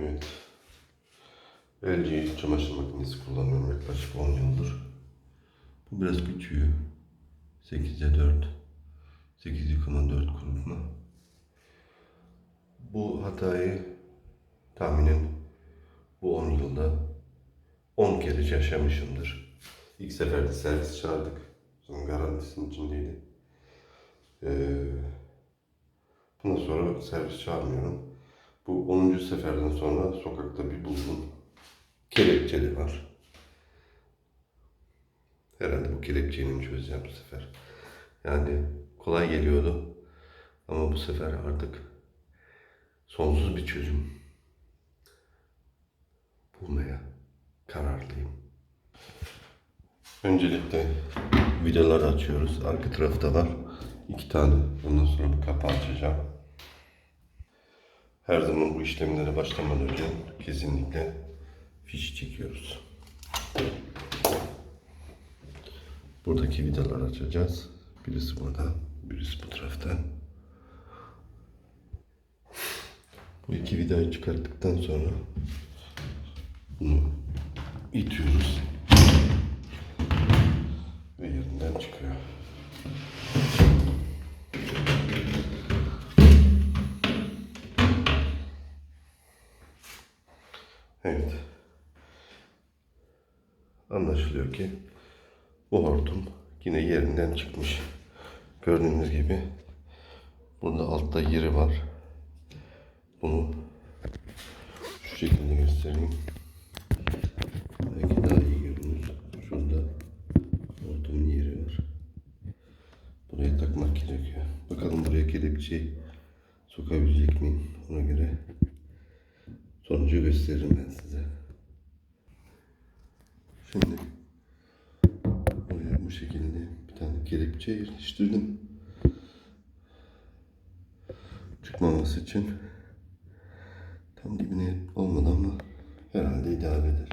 Evet. LG çamaşır makinesi kullanıyorum yaklaşık 10 yıldır. Bu biraz küçüğü. 8'e 4. 8 yıkama 4 kurutma. Bu hatayı tahminen bu 10 yılda 10 kere yaşamışımdır. İlk seferde servis çağırdık. Sonra garantisinin içindeydi. Ee, bundan sonra servis çağırmıyorum. Bu 10. seferden sonra sokakta bir buldum. Kelepçeli var. Herhalde bu kelepçeyi mi çözeceğim bu sefer. Yani kolay geliyordu. Ama bu sefer artık sonsuz bir çözüm bulmaya kararlıyım. Öncelikle vidaları açıyoruz. Arka tarafta var. iki tane. Ondan sonra bir kapağı açacağım. Her zaman bu işlemlere başlamadan önce kesinlikle fiş çekiyoruz. Buradaki vidaları açacağız. Birisi burada, birisi bu taraftan. Bu iki vidayı çıkarttıktan sonra bunu itiyoruz ve yerinden çıkıyor. Evet. Anlaşılıyor ki bu hortum yine yerinden çıkmış. Gördüğünüz gibi burada altta yeri var. Bunu şu şekilde göstereyim. Belki daha iyi görünür. Şurada hortumun yeri var. Buraya takmak gerekiyor. Bakalım buraya kelepçeyi sokabilecek miyim? Ona göre sonucu gösteririm ben size. Şimdi buraya bu şekilde bir tane kelepçe yerleştirdim. Çıkmaması için tam dibine olmadı ama herhalde idare eder.